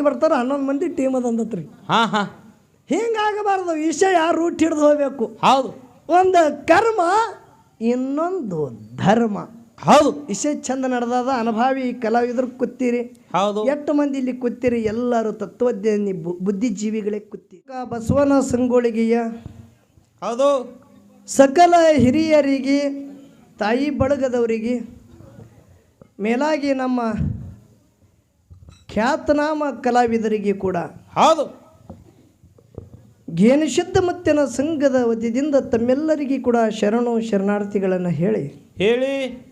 ಬರ್ತಾರ ಹನ್ನೊಂದು ಮಂದಿ ಟೀಮ್ ಅದಂದತ್ರಿ ಹಾ ಹಾ. ಹಿಂಗಾಗಬಾರ್ದು ವಿಷಯ ರೂಟ್ ಹಿಡಿದು ಹೋಗ್ಬೇಕು? ಹೌದು. ಒಂದು ಕರ್ಮ ಇನ್ನೊಂದು ಧರ್ಮ. ಹೌದು. ವಿಷಯ ಚಂದ ನಡೆದಾದ ಅನುಭಾವಿ ಕಲಾವಿದರು ಕೂತೀರಿ. ಹೌದು. ಎಷ್ಟು ಮಂದಿ ಇಲ್ಲಿ ಕೂತೀರಿ? ಎಲ್ಲರೂ ತತ್ವಜ್ಞಾನಿ ಬುದ್ಧಿಜೀವಿಗಳೇ ಕೂತೀರಿ. ಬಸವನ ಸಂಗೋಳಿಗೆಯ ಹೌದು. ಸಕಲ ಹಿರಿಯರಿಗೆ ತಾಯಿ ಬಳಗದವರಿಗೆ ಮೇಲಾಗಿ ನಮ್ಮ ಖ್ಯಾತನಾಮ ಕಲಾವಿದರಿಗೆ ಕೂಡ ಹೌದು. ಘೇನಶುದ್ಧ ಮತ್ತಿನ ಸಂಘದ ವತಿಯಿಂದ ತಮ್ಮೆಲ್ಲರಿಗೂ ಕೂಡ ಶರಣು ಶರಣಾರ್ಥಿಗಳನ್ನು ಹೇಳಿ. ಹೇಳಿ.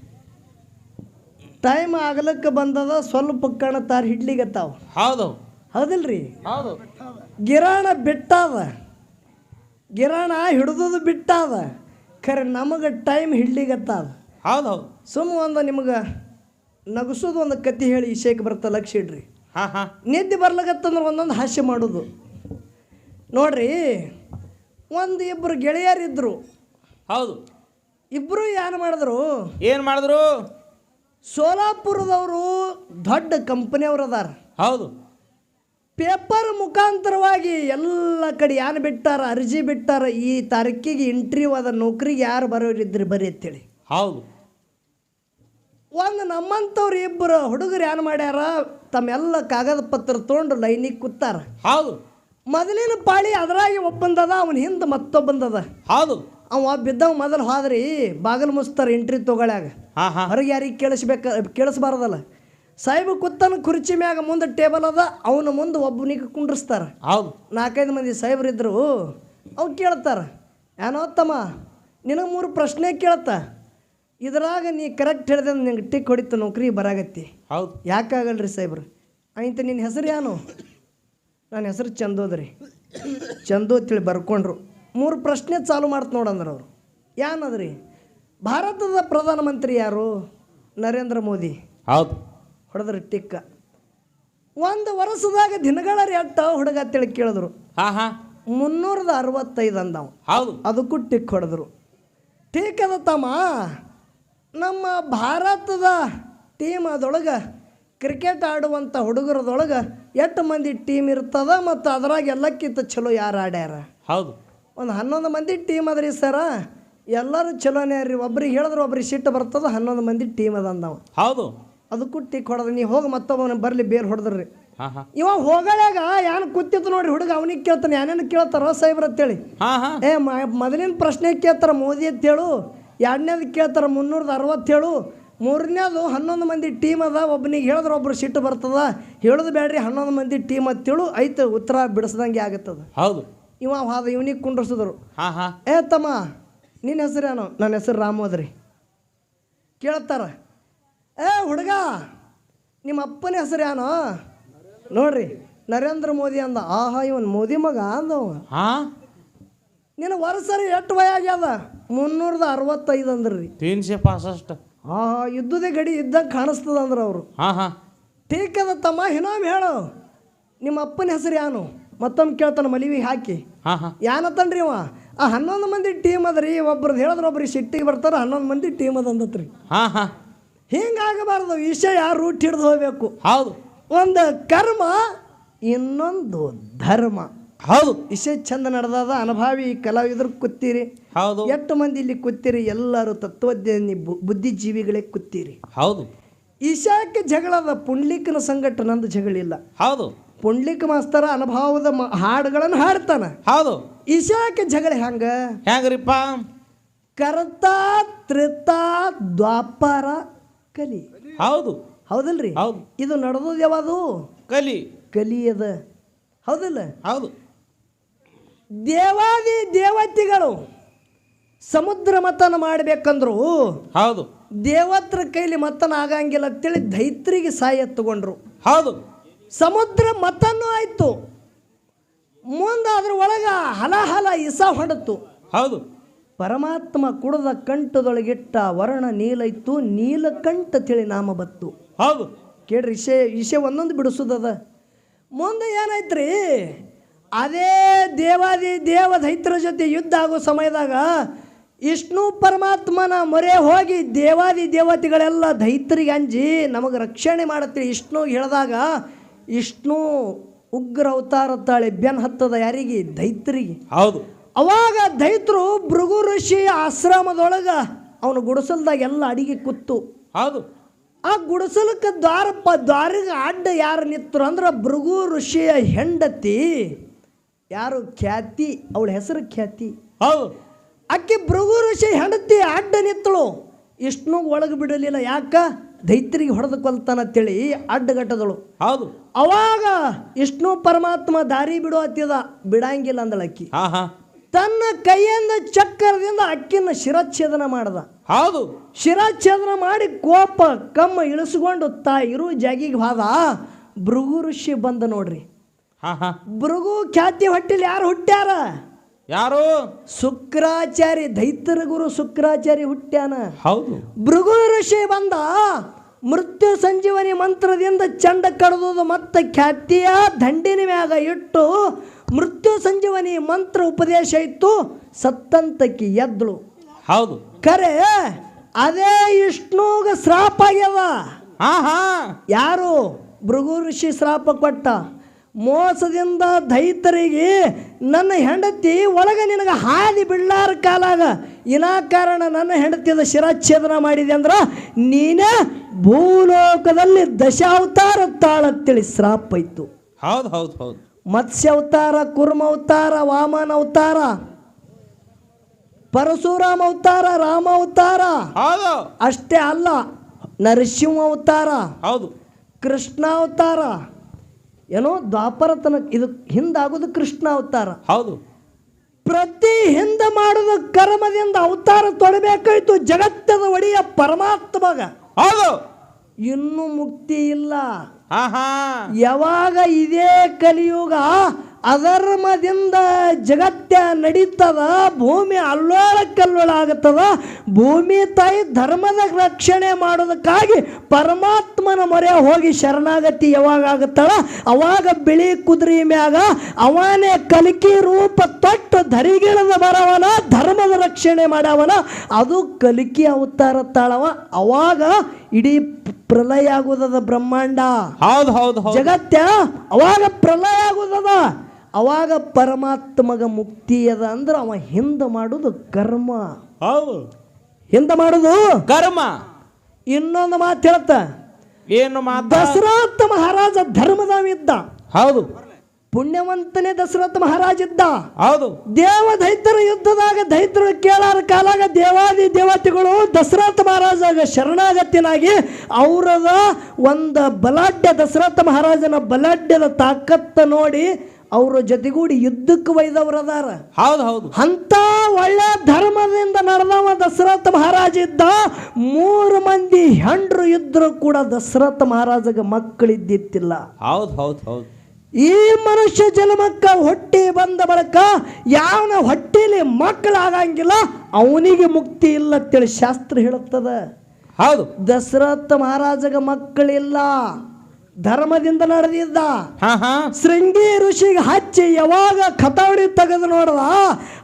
ಟೈಮ್ ಆಗಲಕ್ಕೆ ಬಂದದ ಸ್ವಲ್ಪ ಕಣ ತಾರ್ ಹಿಡ್ಲಿಗತ್ತಾವ. ಹೌದು. ಹೌದಿಲ್ರಿ? ಹೌದು. ಗಿರಾಣ ಬಿಟ್ಟಾದ. ಗಿರಾಣ ಹಿಡಿದದು ಬಿಟ್ಟಾದ. ಖರೆ ನಮಗೆ ಟೈಮ್ ಹಿಡ್ಲಿಗತ್ತಾದ. ಹೌದು. ಹೌದು ಸುಮ್ಮ ಒಂದು ನಿಮಗೆ ನಗಸೋದು ಒಂದು ಕತೆ ಹೇಳಿ ಇಶೇಕ್ ಬರ್ತಾ ಲಕ್ಷ ಇಡ್ರಿ. ನಿದ್ದೆ ಬರ್ಲಾಗತ್ತಂದ್ರೆ ಒಂದೊಂದು ಹಾಸ್ಯ ಮಾಡೋದು. ನೋಡ್ರಿ ಒಂದು ಇಬ್ಬರು ಗೆಳೆಯರಿದ್ದರು ಹೌದು. ಇಬ್ಬರು ಏನು ಮಾಡಿದ್ರು? ಏನು ಮಾಡಿದ್ರು? ಸೋಲಾಪುರದವರು ದೊಡ್ಡ ಕಂಪನಿಯವ್ರು ಅದಾರ. ಹೌದು. ಪೇಪರ್ ಮುಖಾಂತರವಾಗಿ ಎಲ್ಲ ಕಡೆ ಯಾರು ಬಿಟ್ಟಾರ ಅರ್ಜಿ ಬಿಟ್ಟಾರ ಈ ತಾರೀಕಿಗೆ ಇಂಟರ್ವ್ಯೂ ಅದ ನೌಕರಿಗೆ ಯಾರು ಬರೋರಿದ್ರಿ ಬರೀ ಅಂತೇಳಿ. ಹೌದು. ಒಂದು ನಮ್ಮಂಥವ್ರು ಇಬ್ಬರು ಹುಡುಗರು ಏನು ಮಾಡ್ಯಾರ? ತಮ್ಮೆಲ್ಲ ಕಾಗದ ಪತ್ರ ತೊಗೊಂಡು ಲೈನಿಗೆ ಕೂತಾರ. ಹೌದು. ಮೊದಲಿನ ಪಾಳಿ ಅದರಾಗಿ ಒಬ್ಬಂದದ ಅವನ ಹಿಂದೆ ಮತ್ತೊಬ್ಬಂದದ. ಹೌದು. ಅವ ಬಿದ್ದವ ಮೊದಲು ಹಾದ್ರಿ ಬಾಗಿಲು ಮುಸ್ತಾರ ಎಂಟ್ರಿ ತೊಗೊಳ್ಯಾಗ. ಹಾ ಹಾ. ಹೊರಗೆ ಯಾರಿಗೆ ಕೇಳಿಸ್ಬೇಕ ಕೇಳಿಸ್ಬಾರ್ದಲ್ಲ. ಸಾಹೇಬ ಕುತ್ತನ ಕುರ್ಚಿ ಮ್ಯಾಗ ಮುಂದೆ ಟೇಬಲ್ ಅದ ಅವನ ಮುಂದೆ ಒಬ್ಬನಿಗೆ ಕುಂಡ್ರಿಸ್ತಾರ. ಹೌದು. ನಾಲ್ಕೈದು ಮಂದಿ ಸಾಹೇಬ್ರಿದ್ರು ಅವು ಕೇಳ್ತಾರ ಏನೋ ತಮ್ಮ ನಿನಗೆ ಮೂರು ಪ್ರಶ್ನೆ ಕೇಳ್ತ. ಇದ್ರಾಗ ನೀ ಕರೆಕ್ಟ್ ಹೇಳಿದೆ ನಿಂಗೆ ಟಿಕ್ ಹೊಡಿತು ನೌಕರಿ ಬರಾಗತ್ತಿ. ಹೌದು. ಯಾಕಾಗಲ್ರಿ ಸಾಹೇಬ್ರು? ಆಯ್ತು ನಿನ್ನ ಹೆಸರು ಯಾನು? ನನ್ನ ಹೆಸರು ಚಂದೋದ್ರಿ ಚಂದೋ ಅಂತೇಳಿ ಬರ್ಕೊಂಡ್ರು. ಮೂರು ಪ್ರಶ್ನೆ ಚಾಲು ಮಾಡ್ತು ನೋಡಂದ್ರೆ ಅವರು. ಯಾನದ್ರಿ ಭಾರತದ ಪ್ರಧಾನಮಂತ್ರಿ ಯಾರು? ನರೇಂದ್ರ ಮೋದಿ. ಹೌದು. ಹೊಡೆದ್ರಿ ಟಿಕ್ಕ. ಒಂದು ವರ್ಷದಾಗ ದಿನಗಳ ರೇಟ್ ಹುಡುಗ ತಿಳಿ ಕೇಳಿದ್ರು. ಹಾ ಹಾ. ಮುನ್ನೂರದ ಅರವತ್ತೈದು ಅಂದವು. ಹೌದು. ಅದಕ್ಕೂ ಟಿಕ್ ಹೊಡೆದ್ರು. ಟಿಕ್ ಅದ ತಮ್ಮ. ನಮ್ಮ ಭಾರತದ ಟೀಮ್ ಅದೊಳಗೆ ಕ್ರಿಕೆಟ್ ಆಡುವಂಥ ಹುಡುಗರದೊಳಗೆ ಎಷ್ಟು ಮಂದಿ ಟೀಮ್ ಇರ್ತದ ಮತ್ತು ಅದ್ರಾಗ ಎಲ್ಲಕ್ಕಿಂತ ಚಲೋ ಯಾರು ಆಡ್ಯಾರ? ಹೌದು. ಒಂದು ಹನ್ನೊಂದು ಮಂದಿ ಟೀಮ್ ಅದ್ರಿ ಸರ ಎಲ್ಲರೂ ಚಲೋನೇ ರೀ. ಒಬ್ರಿಗೆ ಹೇಳಿದ್ರೆ ಒಬ್ರಿಗೆ ಸಿಟ್ಟು ಬರ್ತದ ಹನ್ನೊಂದು ಮಂದಿ ಟೀಮ್ ಅದ ಅಂದವ. ಹೌದು. ಅದಕ್ಕೂ ಟಿಕ್ ಹೊಡೆದ ನೀ ಹೋಗಿ ಮತ್ತೊಬ್ಬನ ಬರಲಿ ಬೇರೆ ಹೊಡೆದ್ರಿ. ಇವ ಹೋಗಳಾಗ ಏನು ಕೂತಿತ್ತು ನೋಡ್ರಿ ಹುಡುಗ ಅವನಿಗೆ ಕೇಳ್ತಾನೆ ಏನೇನು ಕೇಳ್ತಾರ ಸಾಹೇಬ್ರ ಅಂತೇಳಿ. ಏ ಮೊದಲಿನ ಪ್ರಶ್ನೆ ಕೇಳ್ತಾರ ಮೋದಿ ಅಂತೇಳು. ಎರಡನೇದು ಕೇಳ್ತಾರೆ ಮುನ್ನೂರದ ಅರವತ್ತೇಳು. ಮೂರನೇದು ಹನ್ನೊಂದು ಮಂದಿ ಟೀಮ್ ಅದ ಒಬ್ಬನಿಗೆ ಹೇಳಿದ್ರೆ ಒಬ್ರು ಸಿಟ್ಟು ಬರ್ತದೆ. ಹೇಳೋದು ಬೇಡ್ರಿ ಹನ್ನೊಂದು ಮಂದಿ ಟೀಮ್ ಅಂತೇಳು ಐತೆ ಉತ್ತರ ಬಿಡಿಸ್ದಂಗೆ ಆಗತ್ತದ. ಹೌದು. ಇವ ಹಾದ ಇವನಿಗೆ ಕುಂಡ್ರಸಿದ್ರು. ಹಾ ಹಾ. ಏ ತಮ್ಮ ನಿನ್ನ ಹೆಸರೇನು ನನ್ನ ಹೆಸರು ರಾಮೋದ್ರಿ ಕೇಳ್ತಾರ. ಏ ಹುಡುಗ ನಿಮ್ಮ ಅಪ್ಪನ ಹೆಸರು ಏನೋ? ನೋಡ್ರಿ ನರೇಂದ್ರ ಮೋದಿ ಅಂದ. ಆಹಾ ಇವನ್ ಮೋದಿ ಮಗ ಅಂದವ ಹಾ? ನಿನ್ನ ವರ್ಷರಿ ಎಷ್ಟು ವಯಾಗ್ಯದ ಮುನ್ನೂರದ ಅರವತ್ತೈದು ಅಂದ್ರಿ. ತೀನ್ಶೆ ಪಾಸಷ್ಟ ಆ ಇದ್ದುದೇ ಗಡಿ ಇದ್ದಂಗೆ ಕಾಣಿಸ್ತದ ಅಂದ್ರೆ ಅವರು. ಹಾ ಹಾ. ಟೀಕ್ ಅದ ತಮ್ಮ ಹಿನಾಮ್ ಹೇಳು. ನಿಮ್ಮ ಅಪ್ಪನ ಹೆಸರು ಯಾನು? ಮತ್ತೊಮ್ಮೆ ಕೇಳ್ತಾನೆ ಮಲಿವಿ ಹಾಕಿ. ಹಾ ಹಾ. ಯಾನತ್ತನ್ರಿ ಅವ ಆ ಹನ್ನೊಂದು ಮಂದಿ ಟೀಮ್ ಅದ್ರಿ. ಒಬ್ರದ್ದು ಹೇಳಿದ್ರೆ ಒಬ್ರಿಗೆ ಸಿಟ್ಟಿಗೆ ಬರ್ತಾರೆ ಹನ್ನೊಂದು ಮಂದಿ ಟೀಮ್ ಅದ ಅಂದತ್ರಿ ಹಾ ಹಾ. ಹಿಂಗಾಗಬಾರ್ದು. ವಿಷಯ ರೂಟ್ ಹಿಡ್ದು ಹೋಗ್ಬೇಕು? ಹೌದು. ಒಂದು ಕರ್ಮ ಇನ್ನೊಂದು ಧರ್ಮ. ಹೌದು ಇಷ್ಟೇ ಚಂದ ನಡೆದಾದ ಅನುಭಾವಿ ಕಲಾವಿದರು ಕೂತೀರಿ ಹೌದು. ಎಷ್ಟು ಮಂದಿ ಇಲ್ಲಿ ಕೂತೀರಿ ಎಲ್ಲರೂ ತತ್ವಜ್ಞಾನಿ ಬು- ಬುದ್ಧಿಜೀವಿಗಳೇ ಕೂತೀರಿ ಹೌದು. ಈಶಾಕ್ಕೆ ಜಗಳದ ಪುಂಡ್ಲಿಕನ ಸಂಗಟ ನಂದು ಜಗಳಿಲ್ಲ. ಹೌದು. ಪುಂಡ್ಲಿಕ ಮಾಸ್ತರ ಅನುಭವದ ಮ- ಹಾಡುಗಳನ್ನು ಹಾಡ್ತಾನ. ಹೌದು. ಈಶಾಕ್ಕೆ ಜಗಳ ಹೆಂಗ ಹೆಂಗ್ರಿಪ್ಪ ಕರ್ತ ತ್ರಿತ ದ್ವಾಪರ ಕಲಿ. ಹೌದು. ಹೌದಲ್ರಿ? ಹೌದು. ಇದು ನಡೆದದ ಯಾವುದು? ಕಲಿ. ಕಲಿಯದ ಹೌದಲ್ಲ? ಹೌದು. ದೇವಾದಿ ದೇವತೆಗಳು ಸಮುದ್ರ ಮತನ ಮಾಡಬೇಕಂದ್ರು ಹೌದು. ದೇವತ್ರ ಕೈಲಿ ಮತನ ಆಗಂಗಿಲ್ಲ ಅಂತೇಳಿ ದೈತ್ರಿಗೆ ಸಾಯ ತಗೊಂಡ್ರು. ಹೌದು. ಸಮುದ್ರ ಮತನೂ ಆಯ್ತು. ಮುಂದೆ ಅದ್ರ ಒಳಗ ಹಲಹಲ ಇಸ ಹೊಡತು ಹೌದು. ಪರಮಾತ್ಮ ಕುಡದ ಕಂಠದೊಳಗಿಟ್ಟ ವರ್ಣ ನೀಲೈತು ನೀಲಕಂಠ ತಿಳಿ ನಾಮ ಬತ್ತು. ಹೌದು. ಕೇಳ್ರಿ ವಿಷಯ ವಿಷಯ ಒಂದೊಂದು ಬಿಡಿಸೋದದ. ಮುಂದೆ ಏನಾಯ್ತ್ರಿ? ಅದೇ ದೇವಾದಿ ದೇವ ದೈತ್ರ ಜೊತೆ ಯುದ್ಧ ಆಗೋ ಸಮಯದಾಗ ವಿಷ್ಣು ಪರಮಾತ್ಮನ ಮೊರೆ ಹೋಗಿ ದೇವಾದಿ ದೇವತೆಗಳೆಲ್ಲ ದೈತ್ರಿಗೆ ಅಂಜಿ ನಮಗೆ ರಕ್ಷಣೆ ಮಾಡುತ್ತೆ ವಿಷ್ಣು ಹೇಳಿದಾಗ ವಿಷ್ಣು ಉಗ್ರ ಅವತಾರ ತಾಳೆ ಬೆನ್ ಹತ್ತದ ಯಾರಿಗೆ? ದೈತ್ರಿಗೆ ಹೌದು. ಅವಾಗ ದೈತ್ರು ಭೃಗು ಋಷಿ ಆಶ್ರಮದೊಳಗ ಅವನು ಗುಡಿಸಲ್ದಾಗ ಎಲ್ಲ ಅಡಿಗೆ ಕುತ್ತು ಹೌದು. ಆ ಗುಡಿಸಲಕ್ಕೆ ದ್ವಾರಪ್ಪ ದ್ವಾರಿಗೆ ಅಡ್ಡ ಯಾರು ನಿತ್ತರು ಅಂದ್ರೆ ಭೃಗು ಋಷಿಯ ಹೆಂಡತಿ ಯಾರು ಖ್ಯಾತಿ ಅವಳ ಹೆಸರು ಖ್ಯಾತಿ. ಹೌದು. ಆಕೆ ಭೃಗು ಋಷಿ ಹೆಂಡತಿ ಅಡ್ಡ ನಿತ್ತಳು ಇಷ್ಣು ಒಳಗೆ ಬಿಡಲಿಲ್ಲ. ಯಾಕ? ದೈತ್ರಿಗೆ ಹೊಡೆದು ಕೊಲ್ತಾನ ಅಂತೇಳಿ ಅಡ್ಡಗಟ್ಟದಳು. ಹೌದು. ಅವಾಗ ವಿಷ್ಣು ಪರಮಾತ್ಮ ದಾರಿ ಬಿಡೋ ಹತ್ತಿದ ಬಿಡಂಗಿಲ್ಲ ಅಂದಳ ಅಕ್ಕಿ ಹಾ ಹಾ. ತನ್ನ ಕೈಯಿಂದ ಚಕ್ರದಿಂದ ಅಕ್ಕಿನ ಶಿರಚ್ಛೇದನ ಮಾಡ್ದ. ಹೌದು. ಶಿರಚ್ಛೇದನ ಮಾಡಿ ಕೋಪ ಕಮ್ಮ ಇಳಿಸ್ಕೊಂಡು ತಾ ಇರು ಜಾಗಿಗೆ ಹೋದ. ಭೃಗು ಋಷಿ ಬಂದ ನೋಡ್ರಿ. ಭೃಗು ಖ್ಯಾತಿ ಹೊಟ್ಟಿಲಿ ಯಾರು ಹುಟ್ಟ್ಯಾರ? ಯಾರು? ಶುಕ್ರಾಚಾರಿ ದೈತ್ಯರ ಗುರು ಶುಕ್ರಾಚಾರಿ ಹುಟ್ಟ್ಯಾನ. ಹೌದು. ಭೃಗು ಋಷಿ ಬಂದ ಮೃತ್ಯು ಸಂಜೀವನಿ ಮಂತ್ರದಿಂದ ಚಂಡ ಕಡ್ದು ಮತ್ತೆ ಖ್ಯಾತಿಯ ದಂಡಿನ ಮ್ಯಾಗ ಇಟ್ಟು ಮೃತ್ಯು ಸಂಜೀವನಿ ಮಂತ್ರ ಉಪದೇಶ ಇತ್ತು ಸತ್ತಂತಕ್ಕಿ ಎದ್ದಳು ಹೌದು. ಕರೆ ಅದೇ ವಿಷ್ಣುಗ ಶ್ರಾಪ ಆಗ್ಯವ ಯಾರು? ಭೃಗು ಋಷಿ ಶ್ರಾಪ ಕೊಟ್ಟ. ಮೋಸದಿಂದ ದೈತರಿಗೆ ನನ್ನ ಹೆಂಡತಿ ಒಳಗೆ ನಿನಗೆ ಹಾದಿ ಬಿಡ್ಲಾರ ಕಾಲಾಗ. ಕಾರಣ ನನ್ನ ಹೆಂಡತಿಯಿಂದ ಶಿರಚ್ಛೇದನ ಮಾಡಿದೆ ಅಂದ್ರೆ ನೀನು ಭೂಲೋಕದಲ್ಲಿ ದಶಾವತಾರ ತಾಳತ್ತೇಳಿ ಶ್ರಾಪ ಇತ್ತು ಹೌದು ಹೌದು ಹೌದು. ಮತ್ಸ್ಯ ಅವತಾರ ಕುರ್ಮ ಅವತಾರ ವಾಮನ ಅವತಾರ ಪರಶುರಾಮ ಅವತಾರ ರಾಮ ಅವತಾರ ಅಷ್ಟೇ ಅಲ್ಲ ನರಸಿಂಹ ಅವತಾರ ಹೌದು. ಕೃಷ್ಣ ಅವತಾರ ಏನೋ ದ್ವಾಪರತನ ಇದು ಹಿಂದಾಗೋದು ಕೃಷ್ಣ ಅವತಾರ. ಹೌದು. ಪ್ರತಿ ಹಿಂದೆ ಮಾಡಿದ ಕರ್ಮದಿಂದ ಅವತಾರ ತೊಡಬೇಕಾಯ್ತು ಜಗತ್ತದ ಒಡೆಯ ಪರಮಾತ್ಮಗ. ಹೌದು. ಇನ್ನೂ ಮುಕ್ತಿ ಇಲ್ಲ. ಯಾವಾಗ ಇದೇ ಕಲಿಯುಗ ಅಧರ್ಮದಿಂದ ಜಗತ್ತ ನಡೀತದ ಭೂಮಿ ಅಲ್ಲೋಳ ಕಲ್ಲೋಳ ಆಗತ್ತದ ಭೂಮಿ ತಾಯಿ ಧರ್ಮದ ರಕ್ಷಣೆ ಮಾಡೋದಕ್ಕಾಗಿ ಪರಮಾತ್ಮನ ಮೊರೆ ಹೋಗಿ ಶರಣಾಗತಿ ಯಾವಾಗ ಆಗುತ್ತಳ ಅವಾಗ ಬಿಳಿ ಕುದುರೆ ಮ್ಯಾಗ ಅವನೇ ಕಲಿಕೆ ರೂಪ ತೊಟ್ಟು ಧರಿಗಿಳದ ಬರವನ ಧರ್ಮದ ರಕ್ಷಣೆ ಮಾಡವನ ಅದು ಕಲಿಕೆ ಅವತಾರ ತಾಳವ ಅವಾಗ ಇಡೀ ಪ್ರಲಯ ಆಗುದದ ಬ್ರಹ್ಮಾಂಡ. ಹೌದು ಹೌದು ಜಗತ್ಯ ಅವಾಗ ಪ್ರಲಯ ಆಗುದದ. ಅವಾಗ ಪರಮಾತ್ಮಗ ಮುಕ್ತಿ ಅದ ಅಂದ್ರೆ ಅವ ಹಿಂದೆ ಮಾಡುದು ಕರ್ಮ. ಹೌದು. ಹಿಂದೆ ಮಾಡುದು ಕರ್ಮ. ಇನ್ನೊಂದು ಮಾತು ಹೇಳ್ತ ಏನು ಮಾತು? ದಸರಾಥ ಮಹಾರಾಜ ಧರ್ಮದವಿದ್ದ ಹೌದು. ಪುಣ್ಯವಂತನೇ ದಸರಥ ಮಹಾರಾಜ ಇದ್ದ. ಹೌದು. ದೇವ ದೈತ್ಯರ ಯುದ್ಧದಾಗ ದೈತ್ಯರು ಕೇಳಾರ ಕಾಲಾಗ ದೇವಾದಿ ದೇವತೆಗಳು ದಸರಥ ಮಹಾರಾಜಾಗ ಶರಣಾಗತಿನಾಗಿ ಅವರದ ಒಂದು ಬಲಾಢ್ಯ ದಸರಥ ಮಹಾರಾಜನ ಬಲಾಢ್ಯದ ತಾಕತ್ತ ನೋಡಿ ಅವರ ಜೊತೆಗೂಡಿ ಯುದ್ಧಕ್ಕೆ ಒಯ್ದವ್ರದಾರ ಹೌದು ಹೌದು. ಅಂತ ಒಳ್ಳೆ ಧರ್ಮದಿಂದ ನಡೆದವ ದಶರಥ ಮಹಾರಾಜ ಇದ್ದ ಮೂರು ಮಂದಿ ಹೆಂಡ್ರು ಇದ್ರು ಕೂಡ ದಶರಥ ಮಹಾರಾಜಗ ಮಕ್ಕಳಿದ್ದಿತ್ತಿಲ್ಲ ಹೌದು ಹೌದು ಹೌದು. ಈ ಮನುಷ್ಯ ಜನ್ಮಕ್ಕ ಹೊಟ್ಟೆ ಬಂದ ಬಳಿಕ ಯಾವನ ಹೊಟ್ಟೆಲಿ ಮಕ್ಕಳಾಗಂಗಿಲ್ಲ ಅವನಿಗೆ ಮುಕ್ತಿ ಇಲ್ಲ ಅಂತೇಳಿ ಶಾಸ್ತ್ರ ಹೇಳುತ್ತದೆ. ಹೌದು. ದಶರಥ ಮಹಾರಾಜಗ ಮಕ್ಕಳಿಲ್ಲ. ಧರ್ಮದಿಂದ ನಡೆದಿದ್ದ. ಶೃಂಗಿ ಋಷಿಗೆ ಹಚ್ಚಿ ಯಾವಾಗ ಕತಾವಡಿ ತೆಗೆದು ನೋಡದ?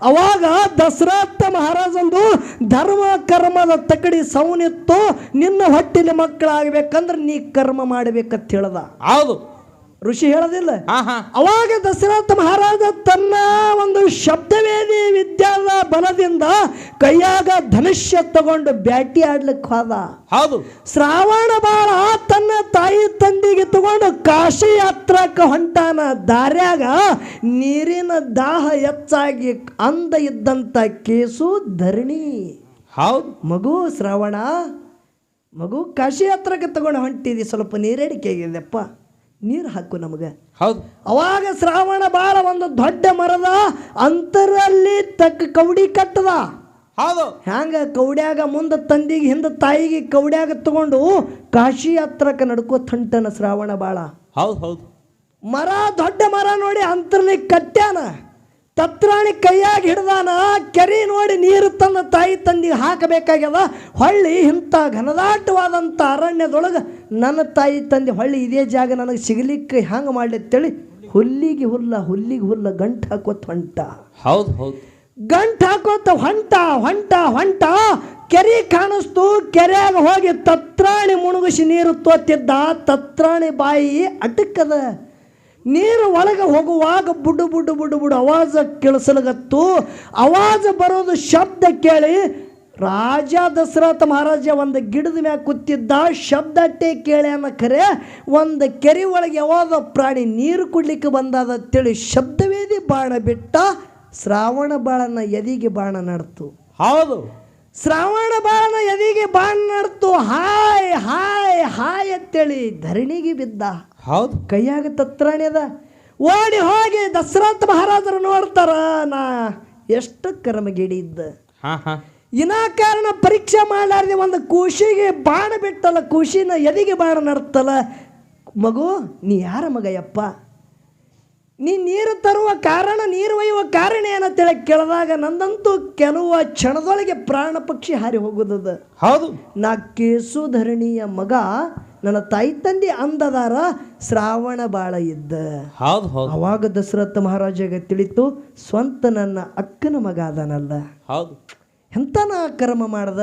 ಅವಾಗ ದಶರಥ ಮಹಾರಾಜಂದು ಧರ್ಮ ಕರ್ಮದ ತಕಡಿ ಸೌನಿತ್ತು. ನಿನ್ನ ಹೊಟ್ಟಿಲಿ ಮಕ್ಕಳಾಗಬೇಕಂದ್ರೆ ನೀ ಕರ್ಮ ಮಾಡ್ಬೇಕಂತ ಹೇಳ್ದ. ಹೌದು. ಋಷಿ ಹೇಳೋದಿಲ್ಲ. ಅವಾಗ ದಶರಥ ಮಹಾರಾಜ ತನ್ನ ಒಂದು ಶಬ್ದವೇದಿ ವಿದ್ಯಾದ ಬಲದಿಂದ ಕೈಯಾಗ ಧನುಷ್ಯ ತಗೊಂಡು ಬ್ಯಾಟಿ ಆಡ್ಲಿಕ್ಕೆ ಹೋದ. ಹೌದು. ಶ್ರಾವಣ ಬಾಳ ತನ್ನ ತಾಯಿ ತಂದೆಗೆ ತಗೊಂಡು ಕಾಶಿ ಯಾತ್ರಕ್ಕೆ ಹೊಂಟಾನ. ದಾರ್ಯಾಗ ನೀರಿನ ದಾಹ ಹೆಚ್ಚಾಗಿ ಅಂದ ಇದ್ದಂತ ಕೇಸು ಧರಣಿ. ಹೌದು. ಮಗು ಶ್ರಾವಣ ಮಗು ಕಾಶಿ ಯಾತ್ರಕ್ಕೆ ತಗೊಂಡು ಹೊಂಟಿದಿ. ಸ್ವಲ್ಪ ನೀರೇಡಿಕೆ ಆಗಿದೆಪ್ಪ ನೀರು ಹಾಕು ನಮಗೆ. ಹೌದು. ಅವಾಗ ಶ್ರಾವಣ ಬಾಳ ಒಂದು ದೊಡ್ಡ ಮರದ ಅಂತರಲ್ಲಿ ತಕ್ಕ ಕೌಡಿ ಕಟ್ಟದ. ಹೌದು. ಹ್ಯಾಂಗ ಕೌಡ್ಯಾಗ ಮುಂದೆ ತಂದಿಗೆ ಹಿಂದೆ ತಾಯಿಗೆ ಕೌಡ್ಯಾಗ ತಗೊಂಡು ಕಾಶಿ ಹತ್ರಕ್ಕೆ ನಡ್ಕೋ ತಂಟನ ಶ್ರಾವಣ ಬಾಳ. ಹೌದು ಹೌದು. ಮರ ದೊಡ್ಡ ಮರ ನೋಡಿ ಅಂತರಲ್ಲಿ ಕಟ್ಟ್ಯಾನ. ತತ್ರಾಣಿ ಕೈಯಾಗಿ ಹಿಡ್ದಾನ ಕೆರಿ ನೋಡಿ ನೀರು ತನ್ನ ತಾಯಿ ತಂದಿಗೆ ಹಾಕಬೇಕಾಗ್ಯದ. ಹೊಳ್ಳಿ ಇಂಥ ಘನದಾಟವಾದಂಥ ಅರಣ್ಯದೊಳಗೆ ನನ್ನ ತಾಯಿ ತಂದೆ ಹೊಳ್ಳಿ ಇದೇ ಜಾಗ ನನಗೆ ಸಿಗಲಿಕ್ಕೆ ಹ್ಯಾಂಗೆ ಮಾಡ್ಲಿತ್ತೇಳಿ? ಹುಲ್ಲಿಗೆ ಹುಲ್ಲ ಹುಲ್ಲಿಗೆ ಹುಲ್ಲ ಗಂಟು ಹಾಕೋತ ಹೊಂಟ. ಹೌದು ಹೌದು. ಗಂಟು ಹಾಕೋತ ಹೊಂಟ ಹೊಂಟ ಹೊಂಟ. ಕೆರೆ ಕಾಣಿಸ್ತು ಕೆರೆಯಾಗ ಹೋಗಿ ತತ್ರಾಣಿ ಮುಣುಗಿಸಿ ನೀರು ತೋತಿದ್ದ. ತತ್ರಾಣಿ ಬಾಯಿ ಅಟಕ್ಕದ ನೀರು ಒಳಗೆ ಹೋಗುವಾಗ ಬುಡು ಬುಡ್ಡು ಬುಡು ಬುಡು ಅವಾಜ ಕೇಳಿಸಲಗತ್ತು. ಅವಾಜ ಬರೋದು ಶಬ್ದ ಕೇಳಿ ರಾಜ ದಶರಥ ಮಹಾರಾಜ ಒಂದು ಗಿಡದ ಮ್ಯಾಗ ಕೂತಿದ್ದ ಶಬ್ದ ಅಟ್ಟೆ ಕೇಳಿ ಅನ್ನೋ ಖರೆ ಒಂದು ಕೆರೆ ಒಳಗೆ ಯಾವಾಗ ಪ್ರಾಣಿ ನೀರು ಕುಡ್ಲಿಕ್ಕೆ ಬಂದದ ತಿಳಿ ಶಬ್ದವೇದಿ ಬಾಣ ಬಿಟ್ಟ ಶ್ರಾವಣ ಬಾಳನ ಎದಿಗೆ ಬಾಣ ನಡ್ತು. ಹೌದು. ಶ್ರಾವಣ ಬಾಳನ ಎದಿಗೆ ಬಾಣ ನಡ್ತು. ಹಾಯ್ ಹಾಯ್ ಹಾಯ್ ಅಂತೇಳಿ ಧರಣಿಗೆ ಬಿದ್ದ. ಹೌದು. ಕೈಯಾಗ ತತ್ರಾಣಿದ ಅದ. ಓಡಿ ಹೋಗಿ ದಶರಥ ಮಹಾರಾಜರು ನೋಡ್ತಾರ ನಾ ಎಷ್ಟು ಕರ್ಮಗಿಡಿ ಇದ್ದ. ಹಾ ಹಾ. ವಿನಾಕಾರಣ ಪರೀಕ್ಷೆ ಮಾಡಲಾರ್ದೆ ಒಂದು ಖುಷಿಗೆ ಬಾಣ ಬಿಟ್ಟಲ್ಲ ಖುಷಿನ ಎದಿಗೆ ಬಾಣ ನಡ್ತಲ್ಲ. ಮಗು ನೀ ಯಾರ ಮಗ ಯಪ್ಪ? ನೀ ನೀರು ತರುವ ಕಾರಣ ನೀರು ಒಯ್ಯುವ ಕಾರಣ ಏನಂತೇಳಿ ಕೇಳಿದಾಗ ನಂದಂತೂ ಕೆಲವು ಕ್ಷಣದೊಳಗೆ ಪ್ರಾಣ ಪಕ್ಷಿ ಹಾರಿ ಹೋಗುದದ. ಹೌದು. ನಾ ಕೇಸುಧರಣಿಯ ಮಗ ನನ್ನ ತಾಯಿ ತಂದೆ ಅಂದದಾರ ಶ್ರಾವಣ ಬಾಳ ಇದ್ದ. ಹೌದು ಹೌದು. ಅವಾಗ ದಶರಥ ಮಹಾರಾಜಗೆ ತಿಳಿತು ಸ್ವಂತ ನನ್ನ ಅಕ್ಕನ ಮಗ ಅದನಲ್ಲ. ಹೌದು. ಎಂತ ನಾ ಕರ್ಮ ಮಾಡ್ದ?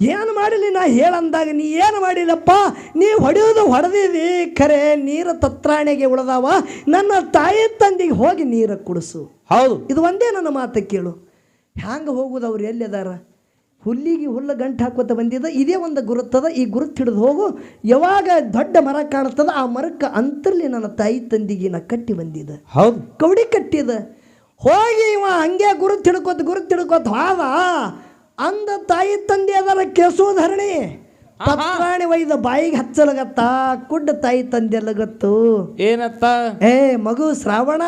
ಏನು ಮಾಡಿಲಿ? ನಾ ಹೇಳಂದಾಗ ನೀ ಏನು ಮಾಡಿಲ್ಲಪ್ಪ ನೀ ಹೊಡೆಯೋದು ಹೊಡೆದಿದಿ ಖರೆ ನೀರು ತತ್ರಾಣೆಗೆ ಉಳ್ದಾವ. ನನ್ನ ತಾಯಿ ತಂದಿಗೆ ಹೋಗಿ ನೀರು ಕುಡಿಸು. ಹೌದು. ಇದು ಒಂದೇ ನನ್ನ ಮಾತು ಕೇಳು. ಹ್ಯಾಂಗೆ ಹೋಗುದು ಅವ್ರು ಎಲ್ಲಿದಾರ ಹುಲ್ಲಿಗೆ ಹುಲ್ಲ ಗಂಟು ಹಾಕೋತ ಬಂದಿದ್ದ? ಇದೇ ಒಂದು ಗುರುತದ. ಈ ಗುರುತು ಹಿಡಿದು ಹೋಗು. ಯಾವಾಗ ದೊಡ್ಡ ಮರ ಕಾಣ್ತದ ಆ ಮರಕ್ಕೆ ಅಂತರ್ಲಿ ನನ್ನ ತಾಯಿ ತಂದಿಗೆ ನಾ ಕಟ್ಟಿ ಬಂದಿದ್ದ. ಹೌದು. ಕೌಡಿ ಕಟ್ಟಿದ. ಹೋಗಿ ಇವ ಹಂಗೆ ಗುರುತು ಹಿಡ್ಕೋತ ಗುರುತು ಹಿಡ್ಕೋತ ಹೋದ. ಅಂದ ತಾಯಿ ತಂದೆ ಅದರ ಕೇಸೋಧರಣಿ ಪತ್ರಾಣಿ ವೈದ ಬಾಯಿಗೆ ಹಚ್ಚಲಗತ್ತ ಕುಡ್ಡ ತಾಯಿ ತಂದೆ ಗೊತ್ತು ಏನತ್ತ? ಏ ಮಗು ಶ್ರಾವಣ.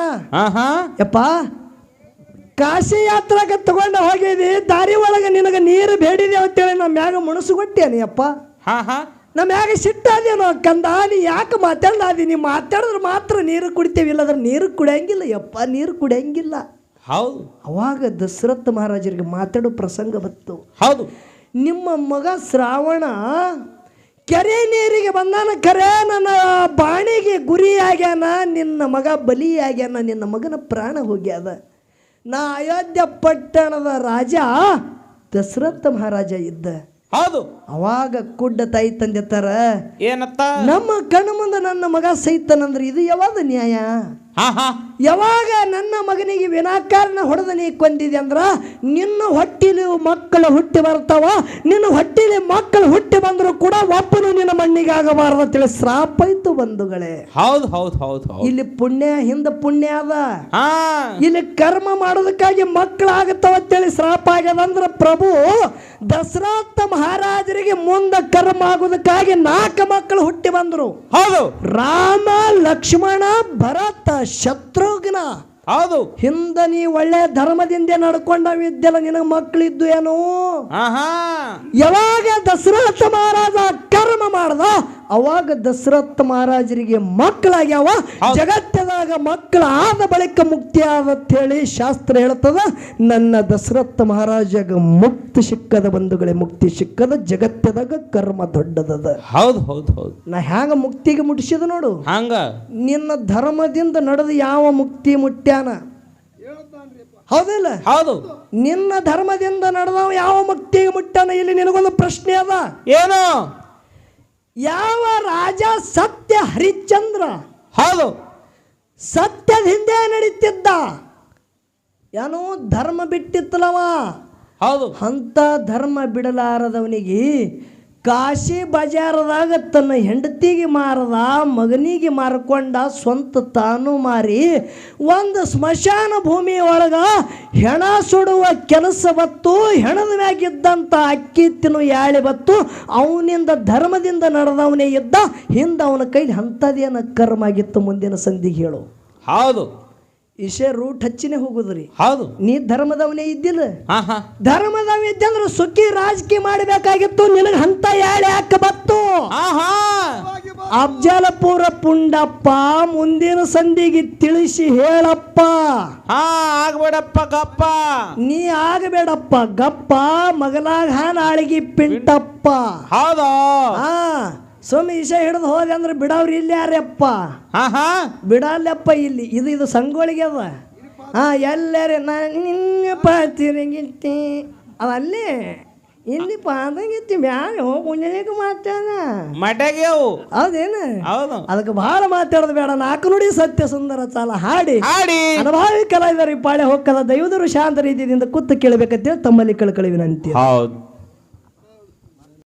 ಯಪ್ಪ ಕಾಶಿ ಯಾತ್ರಾಗ ತಗೊಂಡ ಹೋಗಿದಿ ದಾರಿ ಒಳಗೆ ನಿನಗೆ ನೀರು ಬೇಡಿದೆ ಅಂತೇಳಿ ನಮ್ಮ ಮ್ಯಾಗ ಮುಣಸುಗೊಟ್ಟೇನಿ ಅಪ್ಪ ಹಾ ಹಾ ನಮ್ಮ ಮ್ಯಾಗ ಸಿಟ್ಟಾದೇನೋ ಕಂದ ನೀ ಯಾಕೆ ಮಾತಾಡ್ಲಾದಿ? ನೀ ಮಾತಾಡಿದ್ರೆ ಮಾತ್ರ ನೀರು ಕುಡಿತೇವಿ ಅದ್ರ ನೀರು ಕುಡಿಯಂಗಿಲ್ಲ ಯಪ್ಪ ನೀರು ಕುಡಿಯಂಗಿಲ್ಲ. ಹೌದು. ಅವಾಗ ದಶರಥ ಮಹಾರಾಜರಿಗೆ ಮಾತಾಡೋ ಪ್ರಸಂಗ ಬಂತು. ಹೌದು. ನಿಮ್ಮ ಮಗ ಶ್ರಾವಣ ಕೆರೆ ನೀರಿಗೆ ಬಂದಾನ ಕರೆ ನನ್ನ ಬಾಣಿಗೆ ಗುರಿ ಆಗ್ಯಾನ ನಿನ್ನ ಮಗ ಬಲಿ ಆಗ್ಯಾನ ನಿನ್ನ ಮಗನ ಪ್ರಾಣ ಹೋಗ್ಯಾದ. ನಾ ಅಯೋಧ್ಯ ಪಟ್ಟಣದ ರಾಜ ದಶರಥ ಮಹಾರಾಜ ಇದ್ದ. ಹೌದು. ಅವಾಗ ಕುಡ್ಡ ತಾಯಿ ತಂದೆ ತರ ಏನತ್ತ? ನಮ್ಮ ಕಣ್ಣು ಮುಂದೆ ನನ್ನ ಮಗ ಸೈತನಂದ್ರೆ ಇದು ಯಾವಾಗ ನ್ಯಾಯ? ಯಾವಾಗ ನನ್ನ ಮಗನಿಗೆ ವಿನಾಕಾರಣ ಹೊಡೆದ ನೀ ಕೊಂದಿದೆ ಅಂದ್ರ ನಿನ್ನ ಹೊಟ್ಟಿಲಿ ಮಕ್ಕಳು ಹುಟ್ಟಿ ಬರ್ತಾವ ನಿನ್ನ ಹೊಟ್ಟಿಲಿ ಮಕ್ಕಳು ಹುಟ್ಟಿ ಬಂದ್ರು ಕೂಡ ಒಪ್ಪನು ನಿನ್ನ ಮಣ್ಣಿಗೆ ಆಗಬಾರದು ಅಂತೇಳಿ ಶ್ರಾಪ ಇತ್ತು ಬಂಧುಗಳೇ. ಹೌದು ಹೌದು ಹೌದು ಇಲ್ಲಿ ಪುಣ್ಯ ಹಿಂದ ಪುಣ್ಯ ಅದ. ಇಲ್ಲಿ ಕರ್ಮ ಮಾಡೋದಕ್ಕಾಗಿ ಮಕ್ಕಳು ಆಗತ್ತವ ಅಂತೇಳಿ ಶ್ರಾಪ ಆಗ್ಯದ ಅಂದ್ರ ಪ್ರಭು ದಶರಥ ಮಹಾರಾಜರಿಗೆ ಮುಂದ ಕರ್ಮ ಆಗುದಕ್ಕಾಗಿ ನಾಲ್ಕು ಮಕ್ಕಳು ಹುಟ್ಟಿ ಬಂದರು. ಹೌದು. ರಾಮ ಲಕ್ಷ್ಮಣ ಭರತ ಶತ್ರುಘ್ನ ಹೌದು. ಹಿಂದ ನೀ ಒಳ್ಳೆ ಧರ್ಮದಿಂದ ನಡ್ಕೊಂಡವಿದ್ದೆಲ್ಲ ನಿನಗೆ ಮಕ್ಕಳಿದ್ದು ಏನು? ಯಾವಾಗ ದಸರಾಥ ಮಹಾರಾಜ ಕರ್ಮ ಮಾಡ್ದ ಅವಾಗ ದಶರಥ ಮಹಾರಾಜರಿಗೆ ಮಕ್ಕಳಾಗ್ಯಾವ. ಜಗತ್ತದಾಗ ಮಕ್ಕಳ ಆದ ಬಳಿಕ ಮುಕ್ತಿ ಹೇಳಿ ಶಾಸ್ತ್ರ ಹೇಳ್ತದ ನನ್ನ ದಶರಥ ಮಹಾರಾಜಗ ಮುಕ್ತಿ ಸಿಕ್ಕದ ಬಂಧುಗಳೇ ಮುಕ್ತಿ ಸಿಕ್ಕದ ಜಗತ್ತದಾಗ ಕರ್ಮ ದೊಡ್ಡದದ. ಹೌದು ಹೌದು ಹೌದು. ನಾ ಹ್ಯಾಂಗ ಮುಕ್ತಿಗೆ ಮುಟ್ಟಿಸಿದ ನೋಡು. ಹಂಗ ನಿನ್ನ ಧರ್ಮದಿಂದ ನಡೆದು ಯಾವ ಮುಕ್ತಿ ಮುಟ್ಟ್ಯಾನ? ಹೌದಿಲ್ಲ? ಹೌದು. ನಿನ್ನ ಧರ್ಮದಿಂದ ನಡೆದವ ಯಾವ ಮುಕ್ತಿಗೆ ಮುಟ್ಟಾನ ಇಲ್ಲಿ ನಿನಗೊಂದು ಪ್ರಶ್ನೆ ಅದ. ಏನು? ಯಾವ ರಾಜ ಸತ್ಯ ಹರಿಶ್ಚಂದ್ರ? ಹೌದು. ಸತ್ಯದ ಹಿಂದೆ ನಡೀತಿದ್ದ. ಏನೋ ಧರ್ಮ ಬಿಟ್ಟಿತ್ತಲವ ಹೌದು. ಅಂತ ಧರ್ಮ ಬಿಡಲಾರದವನಿಗೆ ಕಾಶಿ ಬಜಾರದಾಗ ತನ್ನ ಹೆಂಡತಿಗೆ ಮಾರದ, ಮಗನಿಗೆ ಮಾರ್ಕೊಂಡ ಸ್ವಂತ ತಾನು ಮಾರಿ ಒಂದು ಸ್ಮಶಾನ ಭೂಮಿ ಒಳಗೆ ಹೆಣ ಸುಡುವ ಕೆಲಸ ಬತ್ತು, ಹೆಣದ ಮ್ಯಾಗಿದ್ದಂಥ ಅಕ್ಕಿ ತಿನ್ನು ಯಾಳೆ ಬತ್ತು, ಅವನಿಂದ ಧರ್ಮದಿಂದ ನಡೆದವನೇ ಇದ್ದ, ಹಿಂದೆ ಅವನ ಕೈಲಿ ಅಂಥದ್ದೇನು ಕರ್ಮ ಆಗಿತ್ತು ಮುಂದಿನ ಸಂಧಿಗೆ ಹೇಳು. ಹೌದು. ಇಶೆ ರೂಟ್ ಹಚ್ಚಿನೇ ಹೋಗುದ್ರಿ. ಹೌದು. ನೀ ಧರ್ಮದವನೇ ಇದ್ದಿಲ್ಲ? ಧರ್ಮದವ ಇದ್ದಂದ್ರ ಸುಖಿ ರಾಜಕೀಯ ಮಾಡಬೇಕಾಗಿತ್ತು ನಿನಗೆ ಹಂತ ಯಾಳೆ ಯಾಕೆ ಬತ್ತು ಅಫ್ಜಲಪುರ ಪುಂಡಪ್ಪ ಮುಂದಿನ ಸಂಧಿಗೆ ತಿಳಿಸಿ ಹೇಳಪ್ಪ. ಹಾ ಆಗ್ಬೇಡಪ್ಪ ಗಪ್ಪ. ನೀ ಆಗಬೇಡಪ್ಪ ಗಪ್ಪ. ಮಗಲಾಗ ನಾಳಿಗೆ ಪಿಂಟಪ್ಪ. ಹೌದಾ? ಹಾ. ಸುಮ್ಮ ಈಶ ಹಿಡಿದು ಹೋದೆ ಅಂದ್ರೆ ಬಿಡವ್ರಿ ಇಲ್ಲಿ ಯಾರ್ಯಪ್ಪ ಬಿಡಲ್ಲಪ್ಪ ಇಲ್ಲಿ. ಇದು ಇದು ಸಂಗೋಳಿಗೆ ಅದ. ಹಾ ಎಲ್ಲಾರೆ ನಾನು ನಿನ್ನ ಪಾತಿರಗಿಟ್ಟಿ ಅದಲ್ಲಿ ಇಲ್ಲಿ ಪಾದಂಗಿತ್ತಿ ಮ್ಯಾಲ ಮುಂಜಾನೆಗೆ ಮಾತಾನ. ಮಟ್ಯಾಗ್ಯವು ಹೌದೇನು? ಹೌದು. ಅದಕ್ಕೆ ಬಹಳ ಮಾತಾಡೋದು ಬೇಡ. ನಾಲ್ಕು ನುಡಿ ಸತ್ಯ ಸುಂದರ ಚಾಲ. ಹಾಡಿ. ಹಾಡಿ. ಅನುಭವಿ ಕಲಾವಿದರು ಈ ಪಾಳೆ ಹೋಗಲ್ಲ ದೈವದರು ಶಾಂತ ರೀತಿಯಿಂದ ಕೂತು ಕೇಳಬೇಕಂತೇಳಿ ತಮ್ಮಲ್ಲಿ ಕಳ್ಕಳಿ ವಿನಂತಿ ಹೌದು.